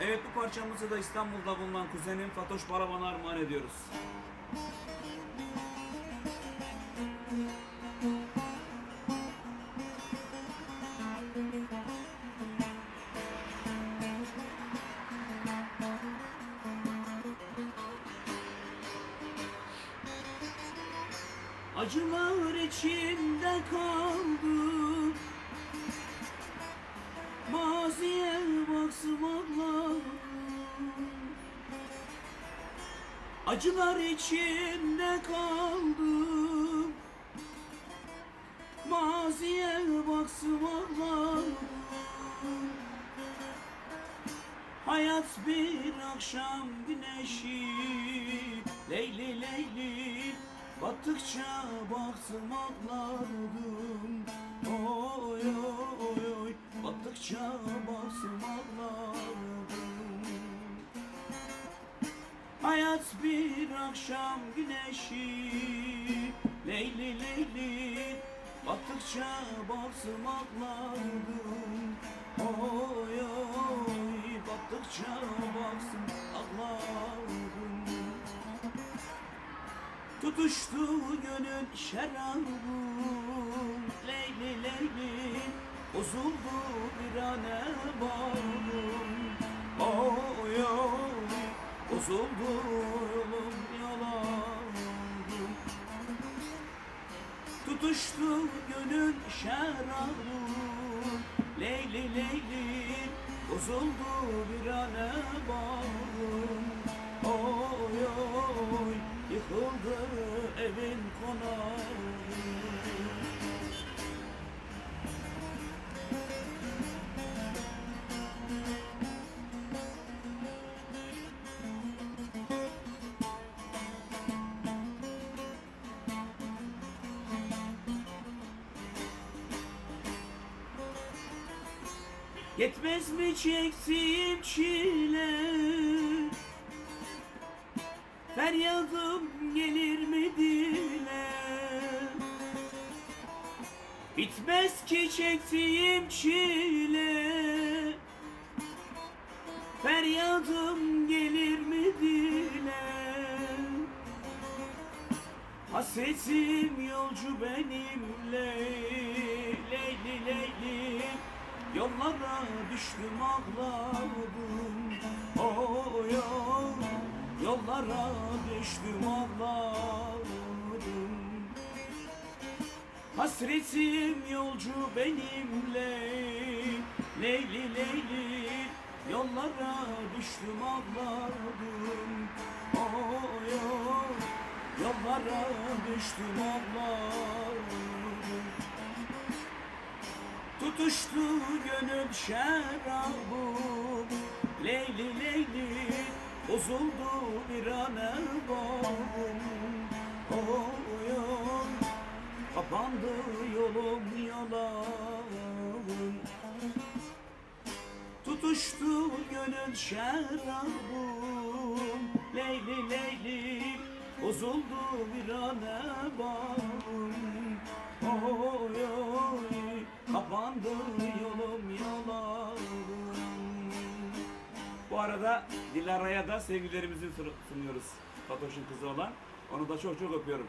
Evet bu parçamızı da İstanbul'da bulunan kuzenim Fatoş Baraban'a armağan ediyoruz. Acılar içimde kaldı Acılar içimde kaldı Maziye baksımakla Hayat bir akşam güneşi. Leyli leyli Battıkça baktım ağladım Oy oy oy Hayat bir akşam güneşi Leyli leyli. Battıkça baktım ağladım Oy oy Battıkça baktım ağladım Tutuştu gönül şerabım. Leyli leyli Bozuldu bir ane bağım Oy oy Bozuldu yolum yalanım Tutuştu gönül şerabım. Leyli leyli Bozuldu bir ane bağım Yetmez mi çektiğim çile? Feryadım gelir mi dile? Bitmez ki çektiğim çile. Feryadım gelir mi dile? Hasretim yolcu benimle düştüm ağladım. Oy oy Yollara düştüm ağladım. Hasretim yolcu benimle. Leyli leyli Yollara düştüm ağladım. Oy oy Yollara düştüm ağladım Tutuştu gönül şerabım Leyli leyli Bozuldu bir ane bağım Oy oy Kapandı yolum yalan Tutuştu gönül şerabım Leyli leyli Bozuldu bir ane bağım Bu arada Dilara'ya da sevgilerimizi sunuyoruz. Fatoş'un kızı olan. Onu da çok çok öpüyorum